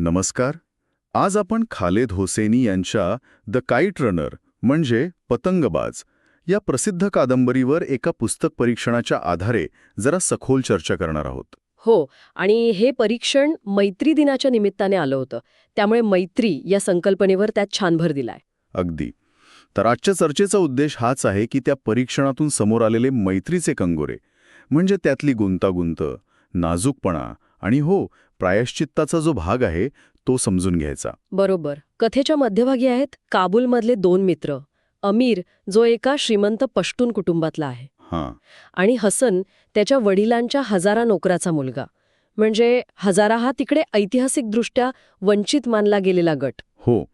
नमस्कार. आज आपण खालेद होसेनी यांच्या द काईट रनर म्हणजे पतंगबाज या प्रसिद्ध कादंबरीवर एका पुस्तक परीक्षणाच्या आधारे जरा सखोल चर्चा करणार आहोत. हो आणि हे परीक्षण मैत्री दिनाच्या निमित्ताने आलं होतं. त्यामुळे मैत्री या संकल्पनेवर त्यात छान भर दिलाय. अगदी. तर आजच्या चर्चेचा उद्देश हाच आहे की त्या परीक्षणातून समोर आलेले मैत्रीचे कंगोरे म्हणजे त्यातली गुंतागुंत नाजूकपणा आणि हो प्रायश्चित्ताचा जो भाग आहे तो समजून घ्यायचा. बरोबर. कथेच्या मध्यभागी आहेत काबूलमधले दोन मित्र. अमीर जो एका श्रीमंत पश्तून कुटुंबातला आहे. हां. आणि हसन त्याच्या वडिलांच्या हजारा नोकराचा मुलगा. म्हणजे हजारा हा तिकडे ऐतिहासिकदृष्ट्या वंचित मानला गेलेला गट. हो.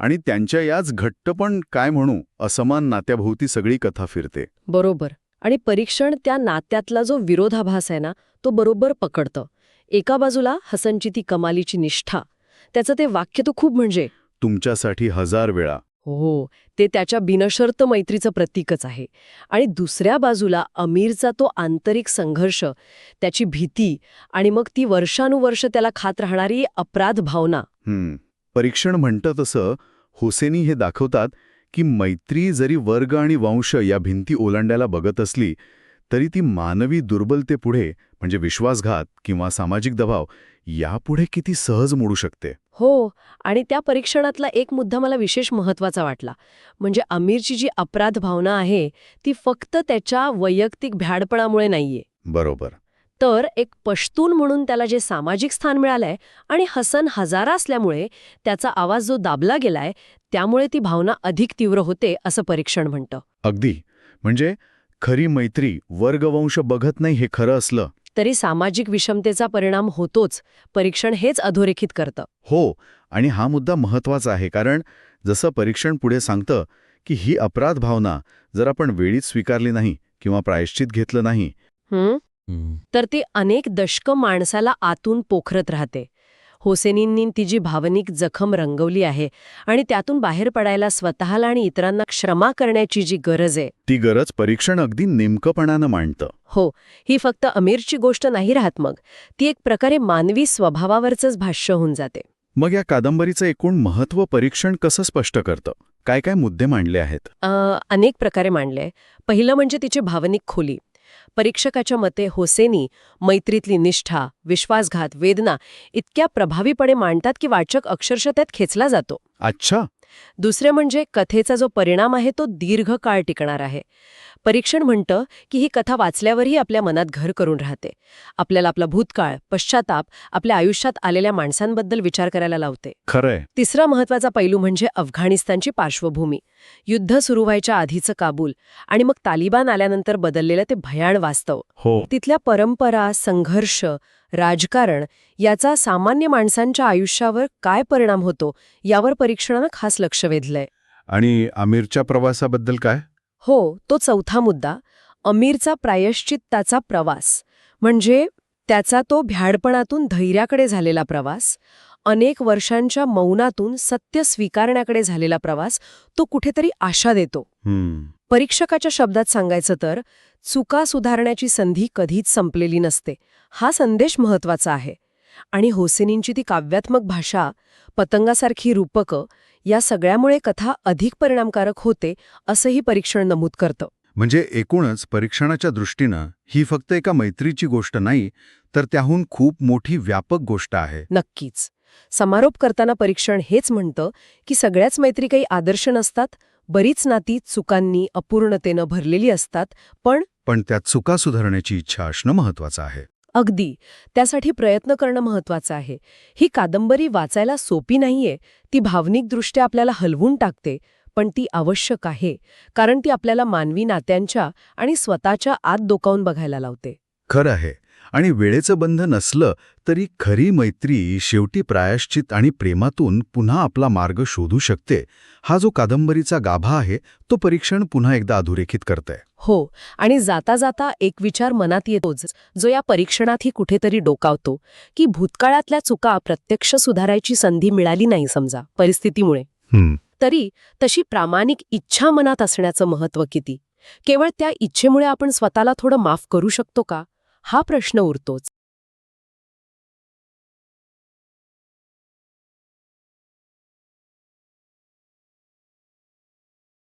आणि त्यांच्या याच घट्ट पण काय म्हणू असमान नात्याभोवती सगळी कथा फिरते. बरोबर. आणि परीक्षण त्या नात्यातला जो विरोधाभास आहे ना तो बरोबर पकडतं. एका बाजूला हसनची ती कमालीची निष्ठा. त्याचं ते वाक्य तो खूप म्हणजे. तुमच्यासाठी हजार वेळा. हो ते त्याच्या बिनशर्त मैत्रीचं प्रतीकच आहे. आणि दुसऱ्या बाजूला अमीरचा तो आंतरिक संघर्ष त्याची भीती आणि मग ती वर्षानुवर्ष त्याला खात राहणारी अपराध भावना. परीक्षण म्हणतं तसं हुसेनी हे दाखवतात की मैत्री जरी वर्ग आणि वंश या भिंती ओलांडायला बघत असली तरी ती मानवी दुर्बलतेपुढे म्हणजे विश्वासघात किंवा सामाजिक दबाव यापुढे किती सहज मोडू शकते? हो आणि त्या परीक्षणातला एक मुद्दा मला विशेष महत्त्वाचा वाटला. म्हणजे अमीरची जी अपराध भावना आहे ती फक्त त्याच्या वैयक्तिक भ्याडपणामुळे नाहीये. बरोबर. तर एक पश्तून म्हणून त्याला जे सामाजिक स्थान मिळालंय आणि हसन हजारा असल्यामुळे त्याचा आवाज जो दाबला गेलाय त्यामुळे ती भावना अधिक तीव्र होते असं परीक्षण म्हणतं. अगदी. म्हणजे खरी मैत्री वर्गवंश बघत नाही हे खरं असलं. तरी सामाजिक विषमतेचा परिणाम होतोच परीक्षण हेच अधोरेखित करतं. हो आणि हा मुद्दा महत्त्वाचा आहे कारण जसं परीक्षण पुढे सांगतं की ही अपराध भावना जर आपण वेळीच स्वीकारली नाही किंवा प्रायश्चित घेतलं नाही. हं? तर ती अनेक दशकं माणसाला आतून पोखरत राहते. होसेनींनी तिची भावनिक जखम रंगवली आहे आणि त्यातून बाहेर पडायला स्वतःला आणि इतरांना क्षमा करण्याची जी गरज आहे. ती गरज परीक्षण अगदी नेमकंपणानं मांडतं. हो ही फक्त अमीरची गोष्ट नाही राहत मग. ती एक प्रकारे मानवी स्वभावावरचंच भाष्य होऊन जाते. मग या कादंबरीचं एकूण महत्त्व परीक्षण कसं स्पष्ट करतं? काय काय मुद्दे मांडले आहेत? अनेक प्रकारे मांडले. पहिलं म्हणजे तिची भावनिक खोली. परीक्षकाच्या मते होसेनी मैत्रीतली निष्ठा विश्वासघात वेदना इतक्या प्रभावीपणे मांडतात की वाचक अक्षरशः त्यात खेचला जातो. अच्छा. दुसरे म्हणजे कथेचा जो परिणाम आहे तो दीर्घ काळ टिकणार आहे. परीक्षण म्हणतं की ही कथा वाचल्यावरही आपल्या मनात घर करून राहते. आपल्याला आपला भूतकाळ पश्चाताप आपल्या आयुष्यात आलेल्या माणसांबद्दल विचार करायला लावते. खरंय. तिसरा महत्त्वाचा पैलू म्हणजे अफगाणिस्तानची पार्श्वभूमी. युद्ध सुरू व्हायच्या आधीचं काबूल आणि मग तालिबान आल्यानंतर बदललेलं ते भयाण वास्तव. हो. तिथल्या परंपरा संघर्ष राजकारण याचा सामान्य माणसांच्या आयुष्यावर काय परिणाम होतो यावर परीक्षणानं खास लक्ष वेधलंय. आणि आमिरच्या प्रवासाबद्दल काय? हो तो चौथा मुद्दा अमीरचा प्रायश्चित्ताचा प्रवास. म्हणजे त्याचा तो भ्याडपणातून धैर्याकडे झालेला प्रवास अनेक वर्षांच्या मौनातून सत्य स्वीकारण्याकडे झालेला प्रवास तो कुठेतरी आशा देतो. परीक्षकाच्या शब्दात सांगायचं तर चुका सुधारण्याची संधी कधीच संपलेली नसते. हा संदेश महत्त्वाचा आहे. आणि होसेनींची ती काव्यात्मक भाषा पतंगासारखी रूपकं या सगळ्यामुळे कथा अधिक परिणामकारक होते असंही परीक्षण नमूद करतं. म्हणजे एकूणच परीक्षणाच्या दृष्टीनं ही फक्त एका मैत्रीची गोष्ट नाही तर त्याहून खूप मोठी व्यापक गोष्ट आहे. नक्कीच. समारोप करताना परीक्षण हेच म्हणतं की सगळ्याच मैत्री काही आदर्श नसतात बरीच नाती चुकांनी अपूर्णतेनं भरलेली असतात पण पण त्यात चुका सुधारण्याची इच्छा असणं महत्वाचं आहे. अगदी. त्यासाठी प्रयत्न करणं महत्वाचं आहे. ही कादंबरी वाचायला सोपी नाहीये ती भावनिकदृष्ट्या आपल्याला हलवून टाकते पण ती आवश्यक आहे कारण ती आपल्याला मानवी नात्यांच्या आणि स्वतःच्या आत डोकावून बघायला लावते. खरं आहे. आणि वेळेचं बंध नसलं तरी खरी मैत्री शेवटी प्रायश्चित आणि प्रेमातून पुन्हा आपला मार्ग शोधू शकते. हा जो कादंबरीचा गाभा आहे तो परीक्षण पुन्हा एकदा अधोरेखित करतंय. हो आणि जाता जाता एक विचार मनात येतोच जो या परीक्षणातही कुठेतरी डोकावतो की भूतकाळातल्या चुका प्रत्यक्ष सुधारायची संधी मिळाली नाही समजा परिस्थितीमुळे. तरी तशी प्रामाणिक इच्छा मनात असण्याचं महत्त्व किती? केवळ त्या इच्छेमुळे आपण स्वतःला थोडं माफ करू शकतो का? हा प्रश्न उरतोच.